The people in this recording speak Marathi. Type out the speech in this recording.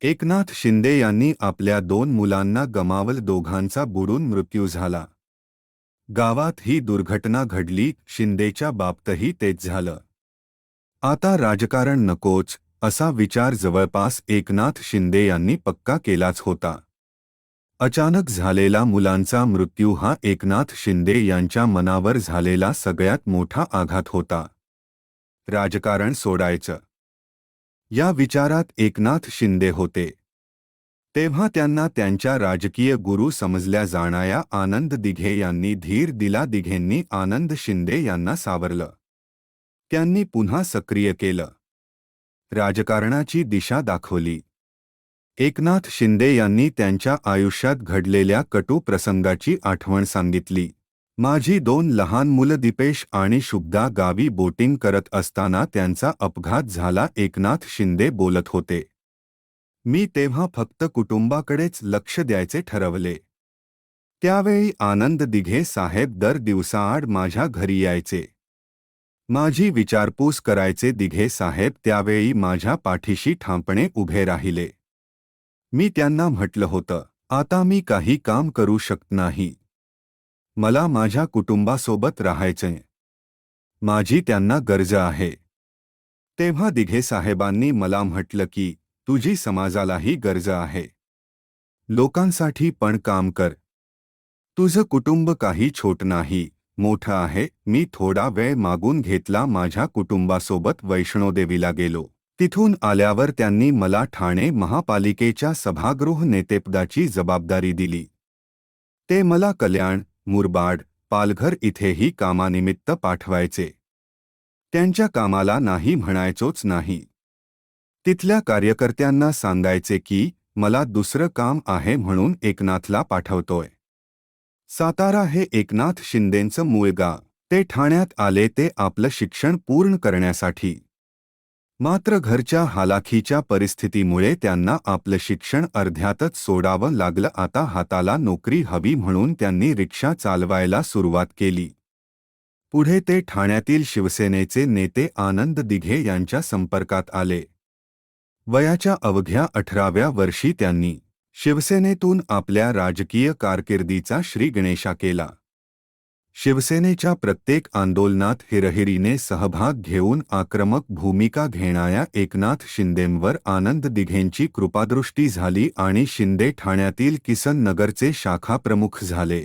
एकनाथ शिंदे यांनी आपल्या दोन मुलांना गमावल दोघांचा बुडून मृत्यू झाला. गावात ही दुर्घटना घडली शिंदेच्या बाबतही तेच झालं. आता राजकारण नकोच असा विचार जवळपास एकनाथ शिंदे यांनी पक्का केलाच होता. अचानक झालेला मुलांचा मृत्यू हा एकनाथ शिंदे यांच्या मनावर झालेला सगळ्यात मोठा आघात होता. राजकारण सोडायचं. या विचारात एकनाथ शिंदे होते. तेव्हा त्यांना त्यांच्या राजकीय गुरु समजल्या जाणाऱ्या आनंद दिघे यांनी धीर दिला दिघेंनी आनंद शिंदे यांना सावरलं. त्यांनी पुन्हा सक्रिय केलं. राजकारणाची दिशा दाखवली. एकनाथ शिंदे यांनी त्यांच्या आयुष्यात घडलेल्या कटू प्रसंगाची आठवण सांगितली. माझी दोन लहान मुलं दीपेश आणि शुभदा गावी बोटिंग करत असताना त्यांचा अपघात झाला एकनाथ शिंदे बोलत होते. मी तेव्हा फक्त कुटुंबाकडेच लक्ष द्यायचे ठरवले. त्यावेळी आनंद दिघे साहेब दर दिवसाआड माझ्या घरी यायचे. माझी विचारपूस करायचे दिघे साहेब त्यावेळी माझ्या पाठीशी ठामपणे उभे राहिले. मी त्यांना म्हटलं होतं आता मी काही काम करू शकत नाही. मला माझ्या कुटुंबासोबत राहायचंय. माझी त्यांना गरज आहे. तेव्हा दिघे साहेबांनी मला म्हटलं की तुझी समाजालाही गरज आहे. लोकांसाठी पण काम कर. तुझं कुटुंब काही छोट नाही मोठं आहे. मी थोडा वेळ मागून घेतला माझ्या कुटुंबासोबत वैष्णोदेवीला गेलो. तिथून आल्यावर त्यांनी मला ठाणे महापालिकेच्या सभागृह नेतेपदाची जबाबदारी दिली. ते मला कल्याण मुरबाड पालघर इथेही कामानिमित्त पाठवायचे. त्यांच्या कामाला नाही म्हणायचोच नाही. तिथल्या कार्यकर्त्यांना सांगायचे की मला दुसरं काम आहे म्हणून एकनाथला पाठवतोय. सातारा हे एकनाथ शिंदेंचं मूळ गाव. ते ठाण्यात आले ते आपलं शिक्षण पूर्ण करण्यासाठी. मात्र घरच्या हालाखीच्या परिस्थितीमुळे त्यांना आपलं शिक्षण अर्ध्यातच सोडावं लागलं. आता हाताला नोकरी हवी म्हणून त्यांनी रिक्षा चालवायला सुरुवात केली. पुढे ते ठाण्यातील शिवसेनेचे नेते आनंद दिघे यांच्या संपर्कात आले. वयाच्या अवघ्या अठराव्या वर्षी त्यांनी शिवसेनेतून आपल्या राजकीय कारकिर्दीचा श्रीगणेशा केला. शिवसेनेच्या प्रत्येक आंदोलनात हिरहिरीने सहभाग घेऊन आक्रमक भूमिका घेणाऱ्या एकनाथ शिंदेंवर आनंद दिघेंची कृपादृष्टी झाली आणि शिंदे ठाण्यातील किसन नगरचे शाखा प्रमुख झाले.